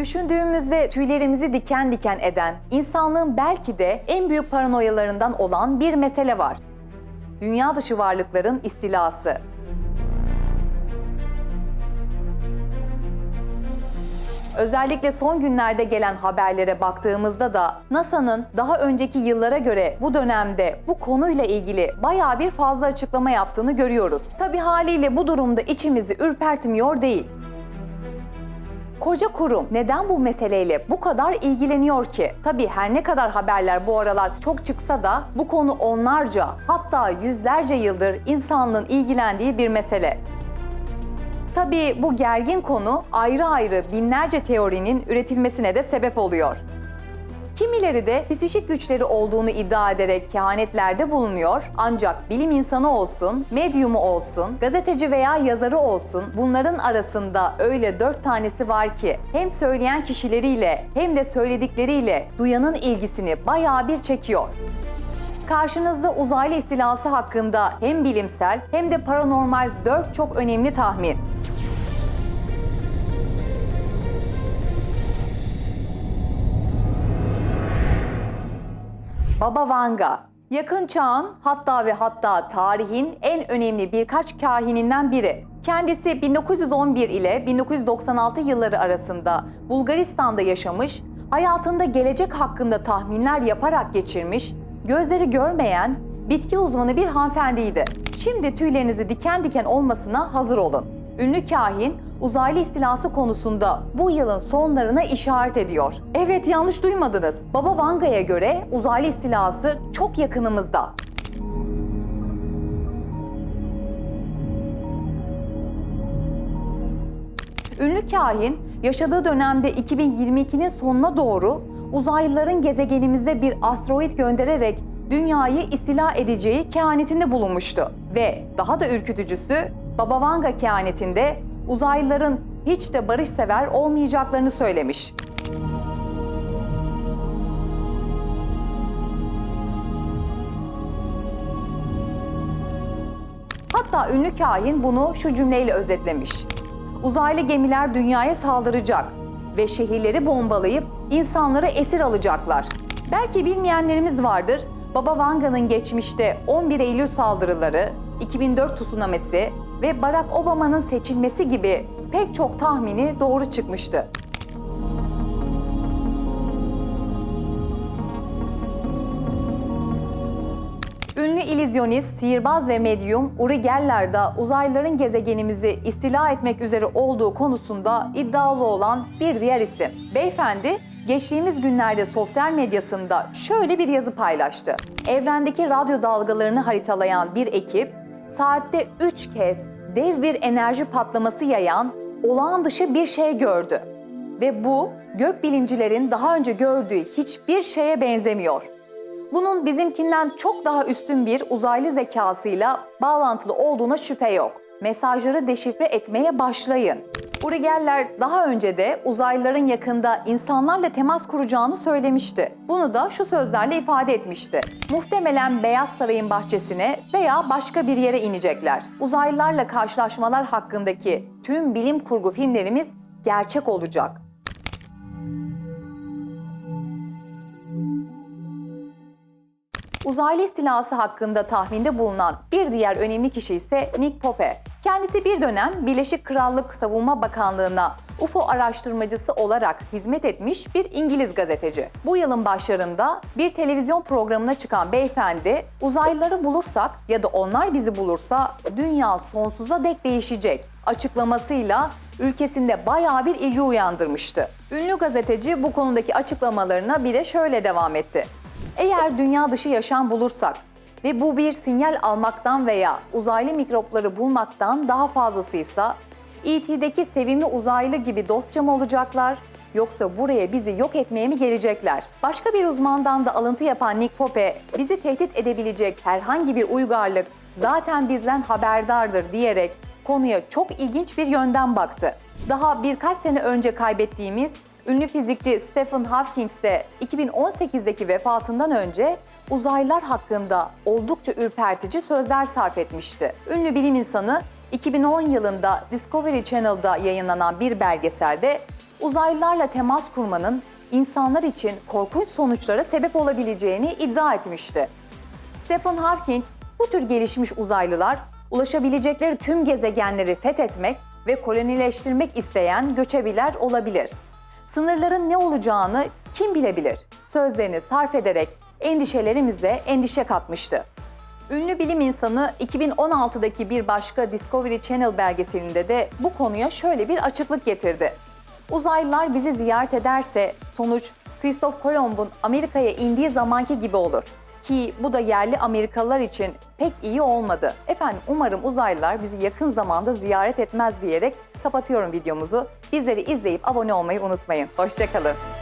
Düşündüğümüzde tüylerimizi diken diken eden, insanlığın belki de en büyük paranoyalarından olan bir mesele var. Dünya dışı varlıkların istilası. Özellikle son günlerde gelen haberlere baktığımızda da NASA'nın daha önceki yıllara göre bu dönemde bu konuyla ilgili bayağı bir fazla açıklama yaptığını görüyoruz. Tabi haliyle bu durumda içimizi ürpertmiyor değil. Koca kurum neden bu meseleyle bu kadar ilgileniyor ki? Tabii her ne kadar haberler bu aralar çok çıksa da bu konu onlarca hatta yüzlerce yıldır insanlığın ilgilendiği bir mesele. Tabii bu gergin konu ayrı ayrı binlerce teorinin üretilmesine de sebep oluyor. Kimileri de psikik güçleri olduğunu iddia ederek kehanetlerde bulunuyor ancak bilim insanı olsun, medyumu olsun, gazeteci veya yazarı olsun bunların arasında öyle dört tanesi var ki hem söyleyen kişileriyle hem de söyledikleriyle duyanın ilgisini bayağı bir çekiyor. Karşınızda uzaylı istilası hakkında hem bilimsel hem de paranormal dört çok önemli tahmin. Baba Vanga, yakın çağın hatta ve hatta tarihin en önemli birkaç kahininden biri. Kendisi 1911 ile 1996 yılları arasında Bulgaristan'da yaşamış, hayatında gelecek hakkında tahminler yaparak geçirmiş, gözleri görmeyen, bitki uzmanı bir hanımefendiydi. Şimdi tüylerinizi diken diken olmasına hazır olun. Ünlü kahin uzaylı istilası konusunda bu yılın sonlarına işaret ediyor. Evet yanlış duymadınız. Baba Vanga'ya göre uzaylı istilası çok yakınımızda. Ünlü kahin yaşadığı dönemde 2022'nin sonuna doğru uzaylıların gezegenimize bir asteroid göndererek dünyayı istila edeceği kehanetinde bulunmuştu. Ve daha da ürkütücüsü Baba Vanga kehanetinde uzaylıların hiç de barışsever olmayacaklarını söylemiş. Hatta ünlü kahin bunu şu cümleyle özetlemiş. Uzaylı gemiler dünyaya saldıracak ve şehirleri bombalayıp insanları esir alacaklar. Belki bilmeyenlerimiz vardır. Baba Vanga'nın geçmişte 11 Eylül saldırıları, 2004 tsunamisi ve Barack Obama'nın seçilmesi gibi pek çok tahmini doğru çıkmıştı. Ünlü illüzyonist, sihirbaz ve medyum Uri Geller de uzaylıların gezegenimizi istila etmek üzere olduğu konusunda iddialı olan bir diğer isim. Beyefendi, geçtiğimiz günlerde sosyal medyasında şöyle bir yazı paylaştı. Evrendeki radyo dalgalarını haritalayan bir ekip, saatte 3 kez dev bir enerji patlaması yayan olağan dışı bir şey gördü. Ve bu gökbilimcilerin daha önce gördüğü hiçbir şeye benzemiyor. Bunun bizimkinden çok daha üstün bir uzaylı zekasıyla bağlantılı olduğuna şüphe yok. Mesajları deşifre etmeye başlayın. Uri Geller daha önce de uzaylıların yakında insanlarla temas kuracağını söylemişti. Bunu da şu sözlerle ifade etmişti. Muhtemelen Beyaz Saray'ın bahçesine veya başka bir yere inecekler. Uzaylılarla karşılaşmalar hakkındaki tüm bilim kurgu filmlerimiz gerçek olacak. Uzaylı istilası hakkında tahminde bulunan bir diğer önemli kişi ise Nick Pope. Kendisi bir dönem Birleşik Krallık Savunma Bakanlığı'na UFO araştırmacısı olarak hizmet etmiş bir İngiliz gazeteci. Bu yılın başlarında bir televizyon programına çıkan beyefendi, uzaylıları bulursak ya da onlar bizi bulursa dünya sonsuza dek değişecek açıklamasıyla ülkesinde bayağı bir ilgi uyandırmıştı. Ünlü gazeteci bu konudaki açıklamalarına bir de şöyle devam etti. Eğer dünya dışı yaşam bulursak ve bu bir sinyal almaktan veya uzaylı mikropları bulmaktan daha fazlasıysa E.T.'deki sevimli uzaylı gibi dostça mı olacaklar yoksa buraya bizi yok etmeye mi gelecekler? Başka bir uzmandan da alıntı yapan Nick Pope bizi tehdit edebilecek herhangi bir uygarlık zaten bizden haberdardır diyerek konuya çok ilginç bir yönden baktı. Daha birkaç sene önce kaybettiğimiz ünlü fizikçi Stephen Hawking ise 2018'deki vefatından önce uzaylılar hakkında oldukça ürpertici sözler sarf etmişti. Ünlü bilim insanı 2010 yılında Discovery Channel'da yayınlanan bir belgeselde uzaylılarla temas kurmanın insanlar için korkunç sonuçlara sebep olabileceğini iddia etmişti. Stephen Hawking, bu tür gelişmiş uzaylılar ulaşabilecekleri tüm gezegenleri fethetmek ve kolonileştirmek isteyen göçebiler olabilir. Sınırların ne olacağını kim bilebilir? Sözlerini sarf ederek endişelerimize endişe katmıştı. Ünlü bilim insanı 2016'daki bir başka Discovery Channel belgeselinde de bu konuya şöyle bir açıklık getirdi. Uzaylılar bizi ziyaret ederse sonuç Christoph Kolomb'un Amerika'ya indiği zamanki gibi olur. Ki bu da yerli Amerikalılar için pek iyi olmadı. Efendim umarım uzaylılar bizi yakın zamanda ziyaret etmez diyerek kapatıyorum videomuzu. Bizleri izleyip abone olmayı unutmayın. Hoşçakalın.